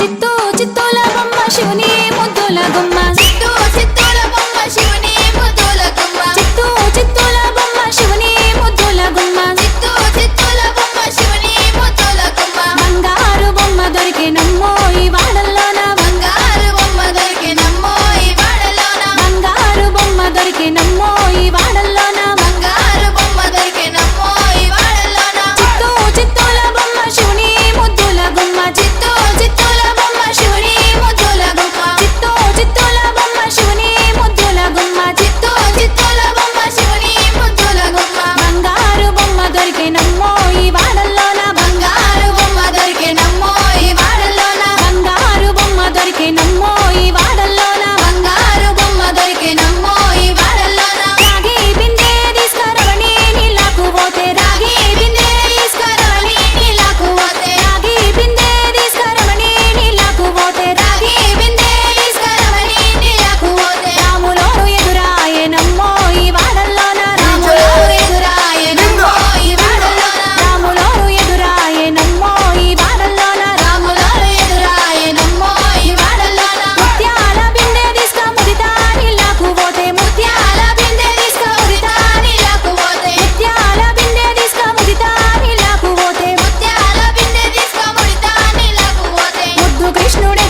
చిత్తూ చిత్తూల బొమ్మ శివుని కృష్ణుడు